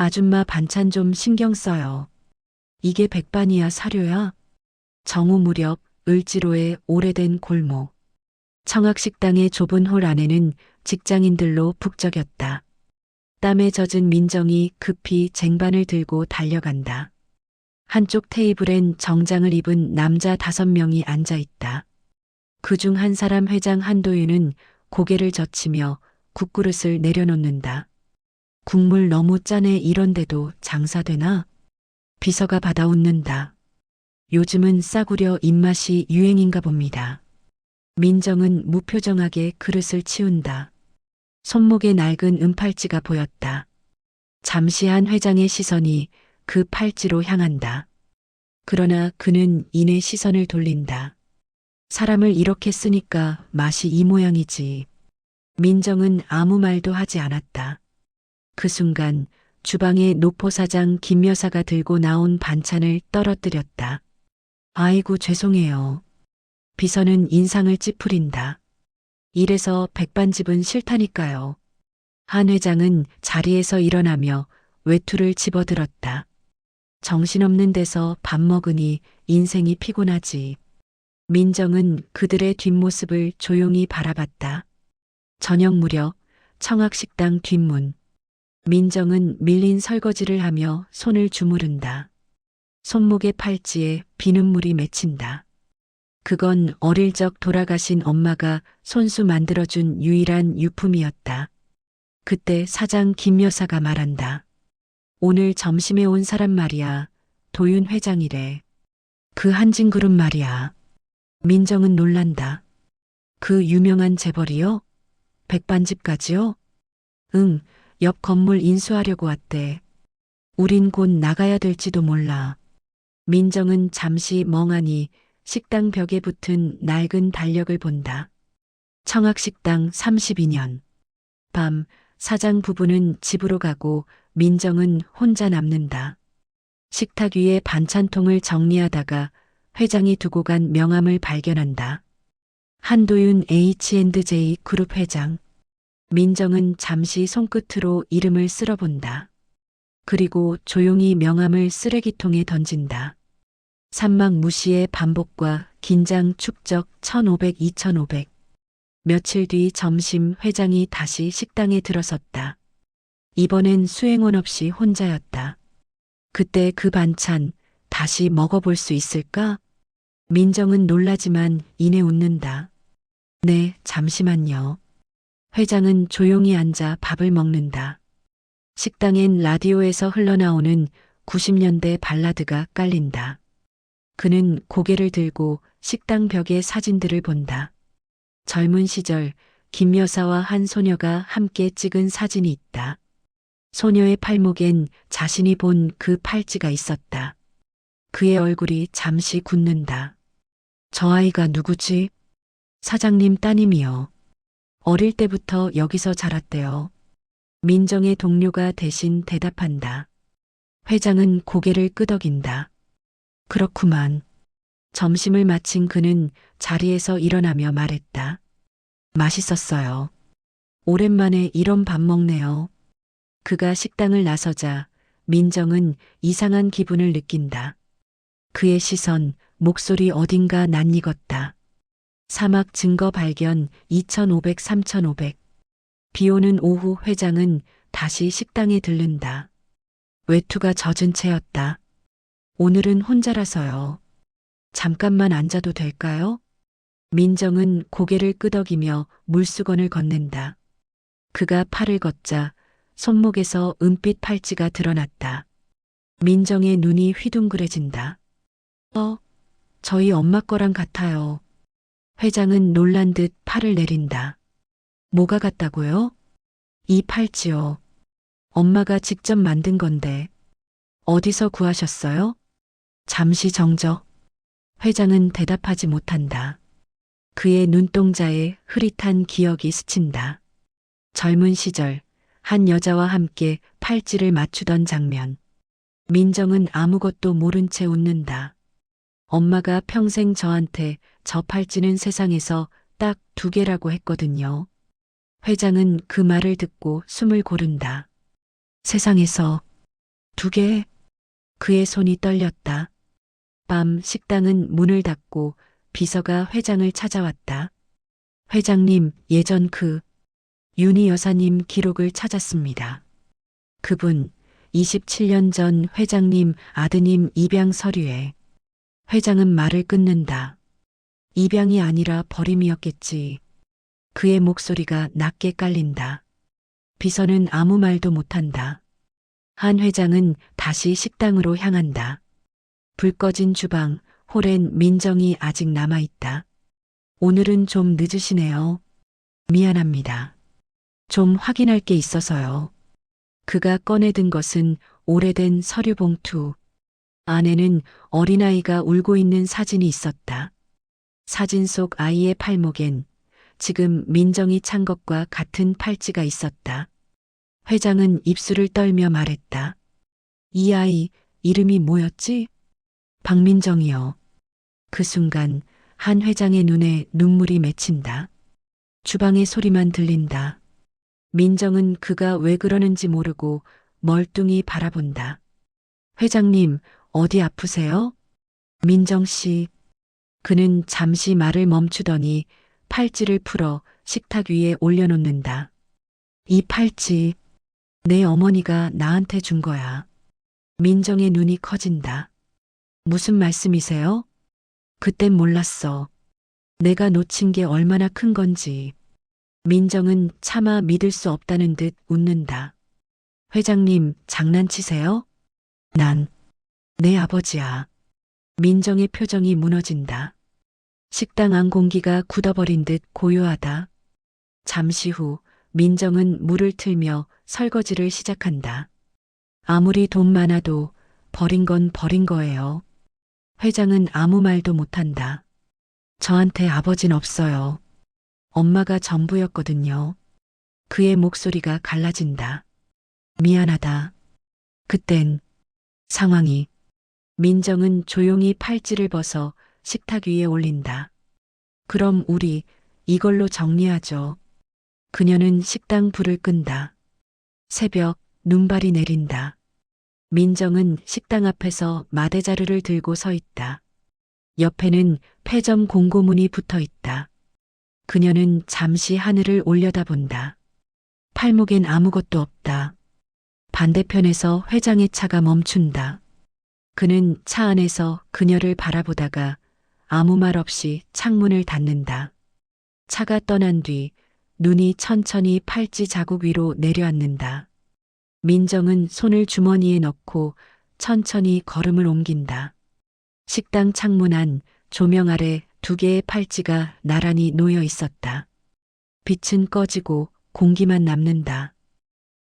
아줌마 반찬 좀 신경 써요. 이게 백반이야 사료야? 정오 무렵 을지로의 오래된 골목. 청학식당의 좁은 홀 안에는 직장인들로 북적였다. 땀에 젖은 민정이 급히 쟁반을 들고 달려간다. 한쪽 테이블엔 정장을 입은 남자 다섯 명이 앉아 있다. 그중 한 사람 회장 한도윤은 고개를 젖히며 국그릇을 내려놓는다. 국물 너무 짜네 이런데도 장사되나? 비서가 받아 웃는다. 요즘은 싸구려 입맛이 유행인가 봅니다. 민정은 무표정하게 그릇을 치운다. 손목에 낡은 은팔찌가 보였다. 잠시 한 회장의 시선이 그 팔찌로 향한다. 그러나 그는 이내 시선을 돌린다. 사람을 이렇게 쓰니까 맛이 이 모양이지. 민정은 아무 말도 하지 않았다. 그 순간 주방에 노포사장 김 여사가 들고 나온 반찬을 떨어뜨렸다. 아이고 죄송해요. 비서는 인상을 찌푸린다. 이래서 백반집은 싫다니까요. 한 회장은 자리에서 일어나며 외투를 집어들었다. 정신없는 데서 밥 먹으니 인생이 피곤하지. 민정은 그들의 뒷모습을 조용히 바라봤다. 저녁 무렵 청학식당 뒷문. 민정은 밀린 설거지를 하며 손을 주무른다. 손목의 팔찌에 비눗물이 맺힌다. 그건 어릴 적 돌아가신 엄마가 손수 만들어준 유일한 유품이었다. 그때 사장 김 여사가 말한다. 오늘 점심에 온 사람 말이야. 도윤 회장이래. 그 한진 그룹 말이야. 민정은 놀란다. 그 유명한 재벌이요? 백반집까지요? 응, 옆 건물 인수하려고 왔대. 우린 곧 나가야 될지도 몰라. 민정은 잠시 멍하니 식당 벽에 붙은 낡은 달력을 본다. 청학식당 32년. 밤 사장 부부는 집으로 가고 민정은 혼자 남는다. 식탁 위에 반찬통을 정리하다가 회장이 두고 간 명함을 발견한다. 한도윤 H&J 그룹 회장. 민정은 잠시 손끝으로 이름을 쓸어본다. 그리고 조용히 명함을 쓰레기통에 던진다. 산막 무시의 반복과 긴장 축적 1500, 2500. 며칠 뒤 점심 회장이 다시 식당에 들어섰다. 이번엔 수행원 없이 혼자였다. 그때 그 반찬 다시 먹어볼 수 있을까? 민정은 놀라지만 이내 웃는다. 네, 잠시만요. 회장은 조용히 앉아 밥을 먹는다. 식당엔 라디오에서 흘러나오는 90년대 발라드가 깔린다. 그는 고개를 들고 식당 벽의 사진들을 본다. 젊은 시절 김 여사와 한 소녀가 함께 찍은 사진이 있다. 소녀의 팔목엔 자신이 본 그 팔찌가 있었다. 그의 얼굴이 잠시 굳는다. 저 아이가 누구지? 사장님 따님이요. 어릴 때부터 여기서 자랐대요. 민정의 동료가 대신 대답한다. 회장은 고개를 끄덕인다. 그렇구만. 점심을 마친 그는 자리에서 일어나며 말했다. 맛있었어요. 오랜만에 이런 밥 먹네요. 그가 식당을 나서자 민정은 이상한 기분을 느낀다. 그의 시선, 목소리 어딘가 낯익었다. 사막 증거 발견 2500, 3500. 비 오는 오후 회장은 다시 식당에 들른다. 외투가 젖은 채였다. 오늘은 혼자라서요. 잠깐만 앉아도 될까요? 민정은 고개를 끄덕이며 물수건을 건넨다. 그가 팔을 걷자 손목에서 은빛 팔찌가 드러났다. 민정의 눈이 휘둥그레진다. 어, 저희 엄마 거랑 같아요. 회장은 놀란 듯 팔을 내린다. 뭐가 같다고요? 이 팔찌요. 엄마가 직접 만든 건데. 어디서 구하셨어요? 잠시 정적. 회장은 대답하지 못한다. 그의 눈동자에 흐릿한 기억이 스친다. 젊은 시절 한 여자와 함께 팔찌를 맞추던 장면. 민정은 아무것도 모른 채 웃는다. 엄마가 평생 저한테 저 팔찌는 세상에서 딱 두 개라고 했거든요. 회장은 그 말을 듣고 숨을 고른다. 세상에서 두 개. 그의 손이 떨렸다. 밤 식당은 문을 닫고 비서가 회장을 찾아왔다. 회장님, 예전 그 윤희 여사님 기록을 찾았습니다. 그분 27년 전 회장님 아드님 입양 서류에 회장은 말을 끊는다. 입양이 아니라 버림이었겠지. 그의 목소리가 낮게 깔린다. 비서는 아무 말도 못한다. 한 회장은 다시 식당으로 향한다. 불 꺼진 주방, 홀엔 민정이 아직 남아있다. 오늘은 좀 늦으시네요. 미안합니다. 좀 확인할 게 있어서요. 그가 꺼내든 것은 오래된 서류 봉투. 안에는 어린아이가 울고 있는 사진이 있었다. 사진 속 아이의 팔목엔 지금 민정이 찬 것과 같은 팔찌가 있었다. 회장은 입술을 떨며 말했다. 이 아이 이름이 뭐였지? 박민정이요. 그 순간 한 회장의 눈에 눈물이 맺힌다. 주방의 소리만 들린다. 민정은 그가 왜 그러는지 모르고 멀뚱히 바라본다. 회장님, 어디 아프세요? 민정 씨. 그는 잠시 말을 멈추더니 팔찌를 풀어 식탁 위에 올려놓는다. 이 팔찌, 내 어머니가 나한테 준 거야. 민정의 눈이 커진다. 무슨 말씀이세요? 그땐 몰랐어. 내가 놓친 게 얼마나 큰 건지. 민정은 차마 믿을 수 없다는 듯 웃는다. 회장님, 장난치세요? 난, 내 아버지야. 민정의 표정이 무너진다. 식당 안 공기가 굳어버린 듯 고요하다. 잠시 후 민정은 물을 틀며 설거지를 시작한다. 아무리 돈 많아도 버린 건 버린 거예요. 회장은 아무 말도 못한다. 저한테 아버진 없어요. 엄마가 전부였거든요. 그의 목소리가 갈라진다. 미안하다. 그땐 상황이 민정은 조용히 팔찌를 벗어 식탁 위에 올린다. 그럼 우리 이걸로 정리하죠. 그녀는 식당 불을 끈다. 새벽 눈발이 내린다. 민정은 식당 앞에서 마대자루를 들고 서 있다. 옆에는 폐점 공고문이 붙어 있다. 그녀는 잠시 하늘을 올려다본다. 팔목엔 아무것도 없다. 반대편에서 회장의 차가 멈춘다. 그는 차 안에서 그녀를 바라보다가 아무 말 없이 창문을 닫는다. 차가 떠난 뒤 눈이 천천히 팔찌 자국 위로 내려앉는다. 민정은 손을 주머니에 넣고 천천히 걸음을 옮긴다. 식당 창문 안 조명 아래 두 개의 팔찌가 나란히 놓여 있었다. 빛은 꺼지고 공기만 남는다.